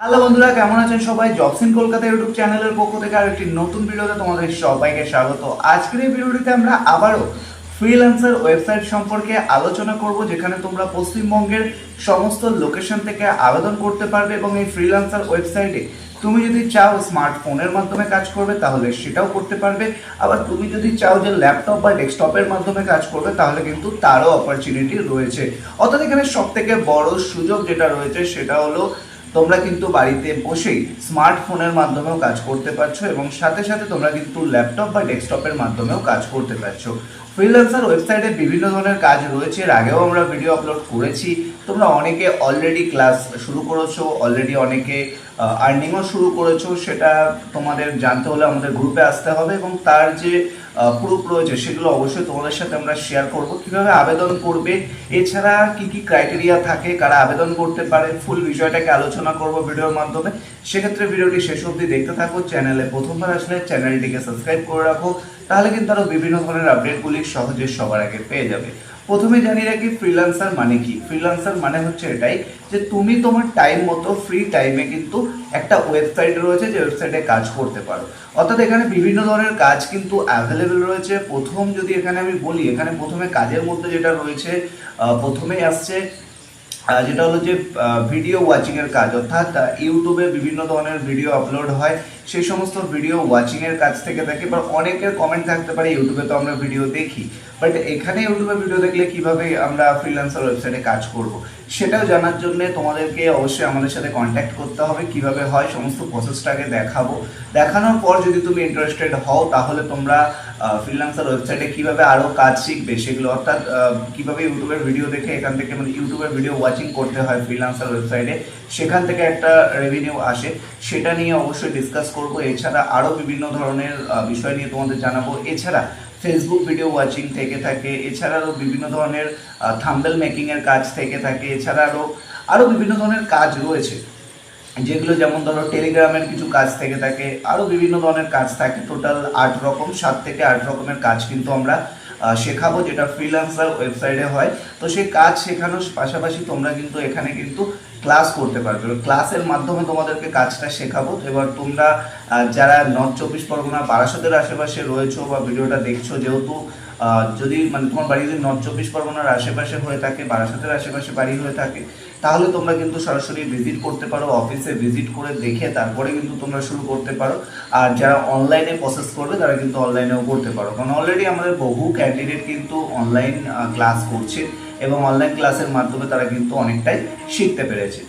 Hello বন্ধুরা, কেমন আছেন সবাই? জবস ইন কলকাতা ইউটিউব চ্যানেলের পক্ষ থেকে আর একটি নতুন ভিডিওতে তোমাদের সবাইকে স্বাগত। আজকের এই ভিডিওটিতে আমরা আবারও ফ্রিল্যান্সার ওয়েবসাইট সম্পর্কে আলোচনা করব, যেখানে তোমরা পশ্চিমবঙ্গের সমস্ত লোকেশন থেকে আবেদন করতে পারবে এবং এই ফ্রিল্যান্সার ওয়েবসাইটে তুমি যদি চাও স্মার্টফোনের মাধ্যমে কাজ করবে, তাহলে সেটাও করতে পারবে। আবার তুমি যদি চাও যে ল্যাপটপ বা ডেস্কটপের মাধ্যমে কাজ করবে, তাহলে কিন্তু তারও অপরচুনিটি রয়েছে। অর্থাৎ এখানে সব থেকে বড় সুযোগ যেটা রয়েছে, সেটা হলো তোমরা কিন্তু বাড়িতে বসেই স্মার্টফোনের মাধ্যমেও কাজ করতে পারছ এবং সাথে সাথে তোমরা কিন্তু ল্যাপটপ বা ডেস্কটপের মাধ্যমেও কাজ করতে পারছ। ফ্রিল্যান্সার ওয়েবসাইটে বিভিন্ন ধরনের কাজ রয়েছে। এর আগেও আমরা ভিডিও আপলোড করেছি। তোমরা অনেকে অলরেডি ক্লাস শুরু করেছ অলরেডি অনেকে আর্নিংও শুরু করেছ। সেটা তোমাদের জানতে হলে আমাদের গ্রুপে আসতে হবে এবং তার যে প্রুফ রয়েছে সেগুলো অবশ্যই তোমাদের সাথে আমরা শেয়ার করব। কীভাবে আবেদন করবে? এছাড়া কি কি ক্রাইটেরিয়া থাকে? কারা আবেদন করতে পারে? ফুল বিষয়টাকে আলোচনা করব ভিডিওর মাধ্যমে। সেক্ষেত্রে ভিডিওটি শেষ অবধি দেখতে থাকো। চ্যানেলে প্রথমবার আসলে চ্যানেলটিকে সাবস্ক্রাইব করে রাখো। তাহলে কিন্তু আরও বিভিন্ন ধরনের আপডেটগুলি সহজে সবার আগে পেয়ে যাবে। প্রথমে জানিয়ে রাখি ফ্রিল্যান্সার মানে কি? ফ্রিল্যান্সার মানে হচ্ছে এটাই যে তুমি তোমার টাইম মতো ফ্রি টাইমে কিন্তু একটা ওয়েবসাইট রয়েছে, যে ওয়েবসাইটে কাজ করতে পারো। অর্থাৎ এখানে বিভিন্ন ধরনের কাজ কিন্তু অ্যাভেলেবেল রয়েছে। প্রথম যদি এখানে আমি বলি, এখানে প্রথমে কাজের মধ্যে যেটা রয়েছে প্রথমেই আসছে যেটা হলো যে ভিডিও ওয়াচিংয়ের কাজ, অর্থাৎ ইউটিউবে বিভিন্ন ধরনের ভিডিও আপলোড হয়। সেই সমস্ত ভিডিও ওয়াচিংয়ের কাজ থেকে থাকে বা অনেকের কমেন্ট থাকতে পারে ইউটিউবে তো আমরা ভিডিও দেখি। বাট এখানে ইউটিউবে ভিডিও দেখলে কীভাবে আমরা ফ্রিল্যান্সার ওয়েবসাইটে কাজ করব? সেটাও জানার জন্য তোমাদেরকে অবশ্যই আমাদের সাথে কন্ট্যাক্ট করতে হবে, কীভাবে হয়, সমস্ত প্রসেসটাকে দেখাবো। দেখানোর পর যদি তুমি ইন্টারেস্টেড হও, তাহলে তোমরা ফ্রিল্যান্সার ওয়েবসাইটে কীভাবে আরও কাজ শিখবে সেগুলো, অর্থাৎ কীভাবে ইউটিউবের ভিডিও দেখে, এখান থেকে মানে ইউটিউবের ভিডিও ওয়াচিং করতে হয় ফ্রিল্যান্সার ওয়েবসাইটে সেখান থেকে একটা রেভিনিউ আসে। সেটা নিয়ে অবশ্যই ডিসকাস করব। এছাড়া আরও বিভিন্ন ধরনের বিষয় নিয়ে তোমাদের জানাব। এছাড়া ফেসবুক ভিডিও ওয়াচিং থেকে থাকে, এছাড়া আরও বিভিন্ন ধরনের থাম্বেল মেকিংয়ের কাজ থেকে থাকে, এছাড়া আরও আরও বিভিন্ন ধরনের কাজ রয়েছে। যেগুলো যেমন ধরো টেলিগ্রামের কিছু কাজ থেকে থাকে আরও বিভিন্ন ধরনের কাজ থাকে। টোটাল আট রকম, সাত থেকে আট রকমের কাজ কিন্তু আমরা শেখাবো, যেটা ফ্রিল্যান্সার ওয়েবসাইটে হয়। তো সেই কাজ শেখানোর পাশাপাশি তোমরা কিন্তু এখানে কিন্তু ক্লাস করতে পারবে। ক্লাসের মাধ্যমে তোমাদেরকে কাজটা শেখাবো। এবার তোমরা যারা নর্থ চব্বিশ পরগনা বারাসতের আশেপাশে রয়েছো বা ভিডিওটা দেখছ, যেহেতু যদি মানে তোমার বাড়ি যদি নর্থ চব্বিশ পরগনার আশেপাশে হয়ে থাকে, বারাসতের আশেপাশে বাড়ি হয়ে থাকে তাহলে তোমরা কিন্তু সরাসরি ভিজিট করতে পারো অফিসে ভিজিট করে দেখে তারপরে কিন্তু তোমরা শুরু করতে পারো। আর যারা অনলাইনে প্রসেস করবে, তারা কিন্তু অনলাইনেও করতে পারো। কারণ অলরেডি আমাদের বহু ক্যান্ডিডেট কিন্তু অনলাইন ক্লাস করছে এবং অনলাইন ক্লাসের মাধ্যমে তারা কিন্তু অনেকটাই শিখতে পেরেছে।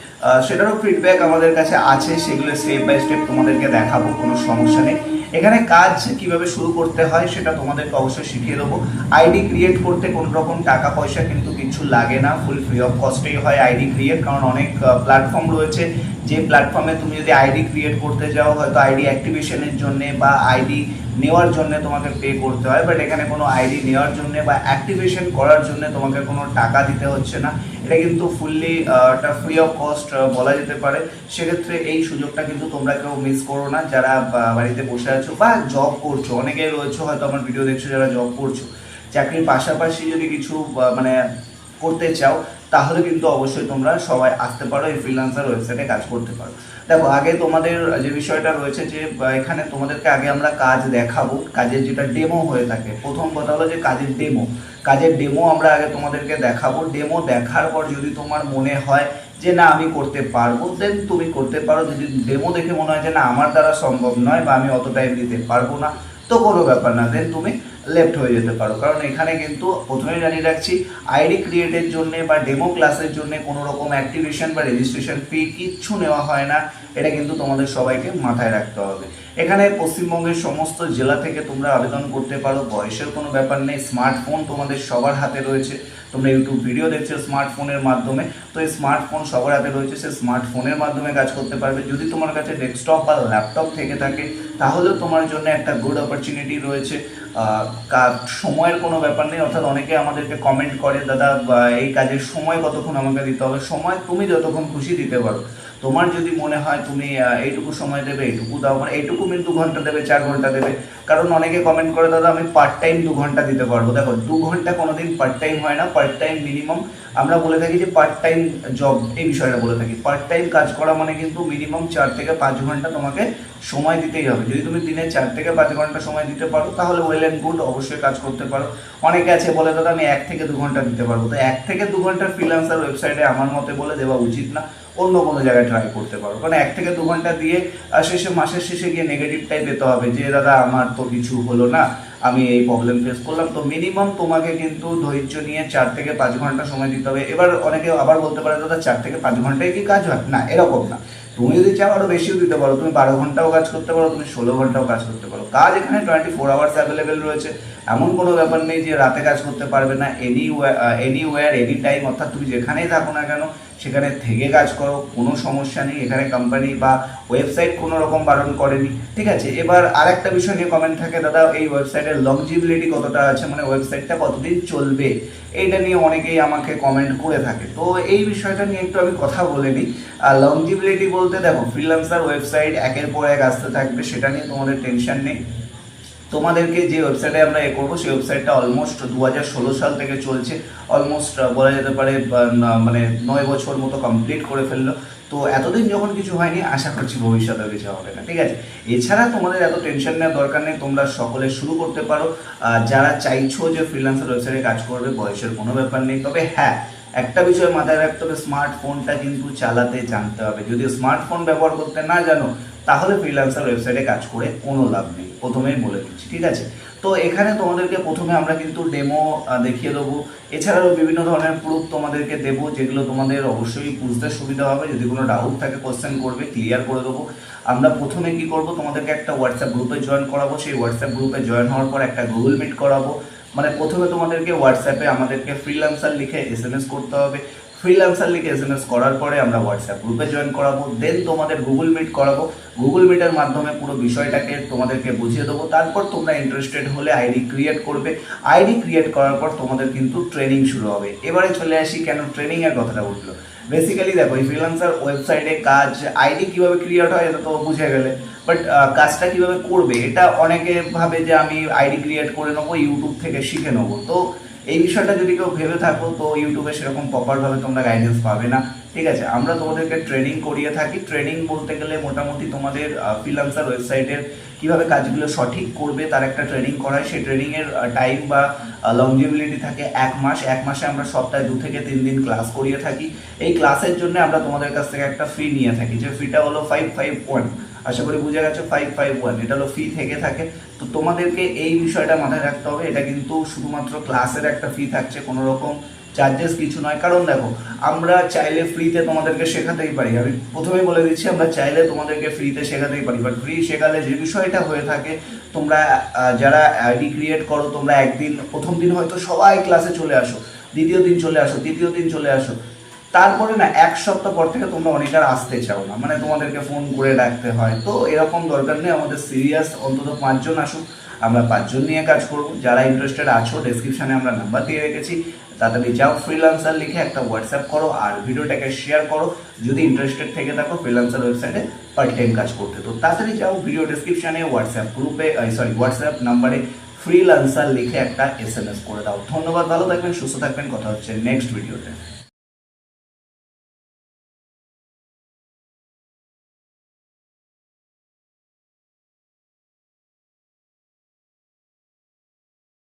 সেটারও ফিডব্যাক আমাদের কাছে আছে, সেগুলো স্টেপ বাই স্টেপ তোমাদেরকে দেখাবো, কোনো সমস্যা নেই। এখানে কাজ কীভাবে শুরু করতে হয় সেটা তোমাদেরকে অবশ্যই শিখিয়ে দেবো। আইডি ক্রিয়েট করতে কোনো রকম টাকা পয়সা কিন্তু কিছু লাগে না ফুল ফ্রি অফ কস্টেই হয় আইডি ক্রিয়েট কারণ অনেক প্ল্যাটফর্ম রয়েছে। যে প্ল্যাটফর্মে তুমি যদি আইডি ক্রিয়েট করতে যাও, হয়তো আইডি অ্যাক্টিভেশনের জন্য বা আইডি নেওয়ার জন্য তোমাকে পে করতে হয় বাট এখানে কোনো আইডি নেওয়ার জন্য বা অ্যাক্টিভেশন করার জন্য তোমাকে কোনো টাকা দিতে হচ্ছে না। এটা কিন্তু ফুললি একটা ফ্রি অফ কস্ট বলা যেতে পারে। সেক্ষেত্রে এই সুযোগটা কিন্তু তোমরা কেউ মিস করো না। যারা বাড়িতে বসে আছো? বা জব করছ? অনেকে রয়েছে হয়তো আমার ভিডিও দেখছ যারা জব করছ। চাকরির পাশাপাশি যদি কিছু মানে করতে চাও, তাহলে কিন্তু অবশ্যই তোমরা সবাই আসতে পারো, এই ফ্রিল্যান্সার ওয়েবসাইটে কাজ করতে পারো। দেখো, আগে তোমাদের যে বিষয়টা রয়েছে যে এখানে তোমাদেরকে আগে আমরা কাজ দেখাবো, কাজের যেটা ডেমো হয়ে থাকে। প্রথম কথা হলো যে কাজের ডেমো কাজের ডেমো আমরা আগে তোমাদেরকে দেখাবো। ডেমো দেখার পর যদি তোমার মনে হয় যে না, আমি করতে পারব। দেন তুমি করতে পারো। যদি ডেমো দেখে মনে হয় যে না, আমার দ্বারা সম্ভব নয় বা আমি অত টাইম দিতে পারব না, তো কোনো ব্যাপার না। দেন তুমি লেফট হয়ে যেতে পারো। কারণ এখানে কিন্তু প্রথমে জানিয়ে রাখছি আইডি ক্রিয়েটের জন্য বা ডেমো ক্লাসের জন্য কোনো রকম অ্যাক্টিভেশন বা রেজিস্ট্রেশন ফি কিচ্ছু নেওয়া হয় না। এটা কিন্তু তোমাদের সবাইকে মাথায় রাখতে হবে। এখানে পশ্চিমবঙ্গের সমস্ত জেলা থেকে তোমরা আবেদন করতে পারো। বয়সের কোনো ব্যাপার নেই। স্মার্টফোন তোমাদের সবার হাতে রয়েছে। তোমরা ইউটিউব ভিডিও দেখছ স্মার্টফোনের মাধ্যমে। তো এই স্মার্টফোন সবার হাতে রয়েছে। সে স্মার্টফোনের মাধ্যমে কাজ করতে পারবে। যদি তোমার কাছে ডেস্কটপ বা ল্যাপটপ থেকে থাকে, তাহলেও তোমার জন্য একটা গুড অপরচুনিটি রয়েছে। সময়ের কোনো ব্যাপার নেই, অর্থাৎ অনেকে আমাদেরকে কমেন্ট করে, দাদা এই কাজের সময় কতক্ষণ আমাকে দিতে হবে? সময় তুমি যতক্ষণ খুশি দিতে পারো। তোমার যদি মনে হয় তুমি এইটুকু সময় দেবে, এইটুকু দাও মানে এইটুকু মিনিট, দু ঘণ্টা দেবে, চার ঘণ্টা দেবে কারণ অনেকে কমেন্ট করে, দাদা, আমি পার্ট টাইম দু ঘণ্টা দিতে পারব। দেখো, দু ঘণ্টা কোনোদিন পার্ট টাইম হয় না। পার্ট টাইম মিনিমাম আমরা বলে থাকি যে পার্ট টাইম জব এই বিষয়টা বলে থাকি। পার্ট টাইম কাজ করা মানে কিন্তু মিনিমাম চার থেকে পাঁচ ঘণ্টা তোমাকে সময় দিতেই হবে। যদি তুমি দিনে চার থেকে পাঁচ ঘণ্টা সময় দিতে পারো, তাহলে ওয়েল অ্যান্ড গুড অবশ্যই কাজ করতে পারো। অনেকে আছে, বলে, দাদা, আমি এক থেকে দু ঘণ্টা দিতে পারব। তো এক থেকে দু ঘণ্টার ফ্রিল্যান্সার ওয়েবসাইটে আমার মতে বলে দেওয়া উচিত না। অন্য কোনো জায়গায় ট্রাই করতে পারো। কারণ এক থেকে দু ঘণ্টা দিয়ে, আর শেষে মাসের শেষে গিয়ে নেগেটিভটাই পেতে হবে যে, দাদা, আমার তো কিছু হলো না, আমি এই প্রবলেম ফেস করলাম। তো মিনিমাম তোমাকে কিন্তু ধৈর্য নিয়ে চার থেকে পাঁচ ঘণ্টা সময় দিতে হবে। এবার অনেকে আবার বলতে পারে, দাদা, চার থেকে পাঁচ ঘন্টায় কি কাজ হয়? না, এরকম না। তুমি যদি চাও আরও বেশিও দিতে পারো। তুমি বারো ঘন্টাও কাজ করতে পারো, তুমি ষোলো ঘন্টাও কাজ করতে পারো। কাজ এখানে টোয়েন্টি ফোর আওয়ার্স অ্যাভেলেবেল রয়েছে। এমন কোনো ব্যাপার নেই যে, রাতে কাজ করতে পারবে না any way any where any time অর্থাৎ তুমি যেখানেই থাকো না কেন সেখানে থেকে কাজ করো, কোনো সমস্যা নেই, এখানে কোম্পানি বা ওয়েবসাইট কোনো রকম বারণ করেনি। ঠিক আছে, এবার আরেকটা বিষয় নিয়ে কমেন্ট থাকে, দাদা, এই ওয়েবসাইটের লংজিবিলিটি কতটা আছে? মানে ওয়েবসাইটটা কতদিন চলবে? এইটা নিয়ে অনেকেই আমাকে কমেন্ট করে থাকে। তো এই বিষয়টা নিয়ে একটু আমি কথা বলে নিই। আর লংজিবিলিটি বলতে দেখো ফ্রিল্যান্সার ওয়েবসাইট একের পর এক আসতে থাকবে, সেটা নিয়ে তোমাদের টেনশন নেই। তোমাদেরকে যে ওয়েবসাইটে আমরা এ করব, সেই ওয়েবসাইটটা অলমোস্ট দু সাল থেকে চলছে। অলমোস্ট বলা যেতে পারে মানে নয় বছর মতো কমপ্লিট করে ফেলল। তো এতদিন যখন কিছু হয়নি, আশা করছি ভবিষ্যতে কিছু হবে না, ঠিক আছে? এছাড়া তোমাদের এত টেনশন নেওয়ার দরকার নেই, তোমরা সকলে শুরু করতে পারো। যারা চাইছো যে ফ্রিল্যান্সার ওয়েবসাইটে কাজ করবে, বয়সের কোনো ব্যাপার নেই। তবে হ্যাঁ একটা বিষয় মাথায় রাখতে হবে স্মার্টফোনটা কিন্তু চালাতে জানতে হবে। যদি স্মার্টফোন ব্যবহার করতে না জানো তাহলে ফ্রিল্যান্সার ওয়েবসাইটে কাজ করে কোনো লাভ নেই। প্রথমেই বলে দিচ্ছি, ঠিক আছে? তো এখানে তোমাদেরকে প্রথমে আমরা কিন্তু ডেমো দেখিয়ে দেবো। এছাড়াও বিভিন্ন ধরনের প্রুফ তোমাদেরকে দেবো, যেগুলো তোমাদের অবশ্যই বুঝতে সুবিধা হবে। যদি কোনো ডাউট থাকে কোশ্চেন করবে ক্লিয়ার করে দেবো। আমরা প্রথমে কি করব? তোমাদেরকে একটা হোয়াটসঅ্যাপ গ্রুপে জয়েন করাবো। সেই হোয়াটসঅ্যাপ গ্রুপে জয়েন হওয়ার পর একটা গুগল মিট করাবো। মানে প্রথমে তোমাদেরকে হোয়াটসঅ্যাপে আমাদেরকে ফ্রিল্যান্সার লিখে এস এম এস করতে হবে। ফ্রিল্যান্সার লিখে এস এম এস করার পরে আমরা হোয়াটসঅ্যাপ গ্রুপে জয়েন করাবো দেন তোমাদের গুগল মিট করাবো। গুগল মিটের মাধ্যমে পুরো বিষয়টাকে তোমাদেরকে বুঝিয়ে দেবো। তারপর তোমরা ইন্টারেস্টেড হলে আইডি ক্রিয়েট করবে। আইডি ক্রিয়েট করার পর তোমাদের কিন্তু ট্রেনিং শুরু হবে। এবারে চলে আসি কেন ট্রেনিংয়ের কথাটা উঠল। বেসিক্যালি দেখো, এই ফ্রিলান্সার ওয়েবসাইটে কাজ আইডি কীভাবে ক্রিয়েট হয় এটা তো বুঝে গেলে বাট কাজটা কীভাবে করবে এটা অনেকে ভাবে যে আমি আইডি ক্রিয়েট করে নেব ইউটিউব থেকে শিখে নেব। তো এই বিষয়টা যদি কেউ ভেবে থাকো, তো ইউটিউবে সেরকম প্রপারভাবে তোমরা গাইডেন্স পাবে না। ঠিক আছে, আমরা তোমাদেরকে ট্রেনিং করিয়ে থাকি। ট্রেনিং বলতে গেলে মোটামুটি তোমাদের ফ্রিল্যান্সার ওয়েবসাইটের কীভাবে কাজগুলো সঠিক করবে তার একটা ট্রেনিং করায়। সেই ট্রেনিংয়ের টাইম বা লংজিবিলিটি থাকে এক মাস। এক মাসে আমরা সপ্তাহে দু থেকে তিন দিন ক্লাস করিয়ে থাকি। এই ক্লাসের জন্য আমরা তোমাদের কাছ থেকে একটা ফি নিয়ে থাকি, যে ফিটা হলো ফাইভ ফাইভ ওয়ান আশা করি বুঝে গেছো ফাইভ ফাইভ ওয়ান এটা হলো ফি থেকে থাকে। তো তোমাদেরকে এই বিষয়টা মাথায় রাখতে হবে, এটা কিন্তু শুধুমাত্র ক্লাসের একটা ফি থাকছে কোনো রকম চার্জেস কিছু নয়। কারণ দেখো, আমরা চাইলে ফ্রিতে তোমাদেরকে শেখাতেই পারি। আমি প্রথমেই বলে দিচ্ছি, আমরা চাইলে তোমাদেরকে ফ্রিতে শেখাতেই পারি। বাট ফ্রি শেখালে যে বিষয়টা হয়ে থাকে, তোমরা যারা আইডি ক্রিয়েট করো, তোমরা একদিন, প্রথম দিন হয়তো সবাই ক্লাসে চলে আসো, দ্বিতীয় দিন চলে আসো, তৃতীয় দিন চলে আসো। তারপরে না, এক সপ্তাহ পর থেকে তোমরা অনেক আর আসতে চাও না। মানে তোমাদেরকে ফোন করে ডাকতে হয়। তো এরকম দরকার নেই, আমাদের সিরিয়াস অন্তত পাঁচজন আসুক। আমরা পাঁচজন নিয়ে কাজ করব। যারা ইন্টারেস্টেড আছো ডেসক্রিপশনে আমরা নাম্বার দিয়ে রেখেছি। তাড়াতাড়ি যাও ফ্রিল্যান্সার লিখে একটা হোয়াটসঅ্যাপ করো আর ভিডিওটাকে শেয়ার করো। যদি ইন্টারেস্টেড থেকে থাকো ফ্রিল্যান্সার ওয়েবসাইটে পার্ট টাইম কাজ করতে। তো তাড়াতাড়ি যাও ভিডিও ডেসক্রিপশনে হোয়াটসঅ্যাপ গ্রুপে সরি হোয়াটসঅ্যাপ নাম্বারে ফ্রিল্যান্সার লিখে একটা এস এম এস করে দাও। ধন্যবাদ, ভালো থাকবেন, সুস্থ থাকবেন। কথা হচ্ছে নেক্সট ভিডিওতে